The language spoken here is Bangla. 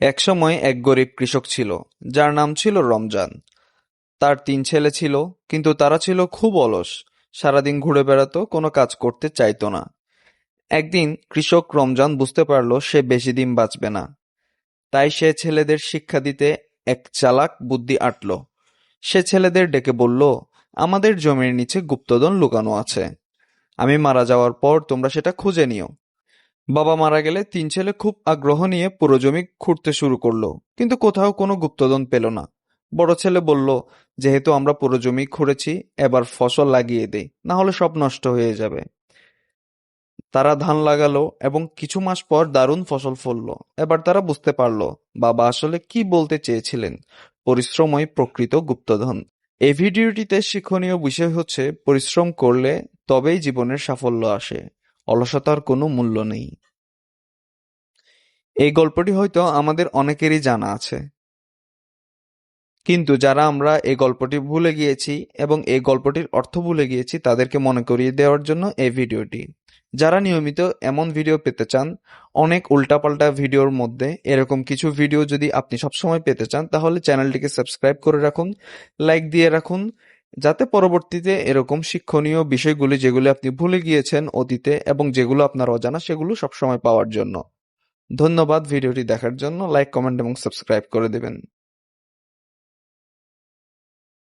একসময় এক গরিব কৃষক ছিল, যার নাম ছিল রমজান। তার তিন ছেলে ছিল, কিন্তু তারা ছিল খুব অলস, সারাদিন ঘুরে বেড়াত, কোনো কাজ করতে চাইত না। একদিন কৃষক রমজান বুঝতে পারল সে বেশি দিন বাঁচবে না। তাই সে ছেলেদের শিক্ষা দিতে এক চালাক বুদ্ধি আঁটল। সে ছেলেদের ডেকে বলল, আমাদের জমির নিচে গুপ্তধন লুকানো আছে। আমি মারা যাওয়ার পর তোমরা সেটা খুঁজে নিও। বাবা মারা গেলে তিন ছেলে খুব আগ্রহ নিয়ে পুরো জমি খুঁড়তে শুরু করল, কিন্তু কোথাও কোনো গুপ্তধন পেল না। বড় ছেলে বলল, যেহেতু আমরা পুরো জমি খুঁড়েছি, এবার ফসল লাগিয়ে দেই, না হলে সব নষ্ট হয়ে যাবে। তারা ধান লাগালো এবং কিছু মাস পর দারুণ ফসল ফলল। এবার তারা বুঝতে পারল, বাবা আসলে কি বলতে চেয়েছিলেন, পরিশ্রমই প্রকৃত গুপ্তধন। এই ভিডিওটিতে শিক্ষণীয় বিষয় হচ্ছে পরিশ্রম করলে তবেই জীবনের সাফল্য আসে, অলসতার কোনো মূল্য নেই। এই গল্পটি হয়তো আমাদের অনেকেরই জানা আছে। কিন্তু যারা আমরা এই গল্পটি ভুলে গিয়েছি এবং এই গল্পটির অর্থ ভুলে গিয়েছি তাদেরকে মনে করিয়ে দেওয়ার জন্য এই ভিডিওটি। যারা নিয়মিত এমন ভিডিও পেতে চান, অনেক উল্টাপাল্টা ভিডিওর মধ্যে এরকম কিছু ভিডিও যদি আপনি সবসময় পেতে চান তাহলে চ্যানেলটিকে সাবস্ক্রাইব করে রাখুন, লাইক দিয়ে রাখুন, যাতে পরবর্তীতে এরকম শিক্ষণীয় বিষয়গুলি যেগুলি আপনি ভুলে গিয়েছেন অতীতে এবং যেগুলো আপনার অজানা সেগুলো সবসময় পাওয়ার জন্য। ধন্যবাদ ভিডিওটি দেখার জন্য লাইক, কমেন্ট এবং সাবস্ক্রাইব করে দেবেন।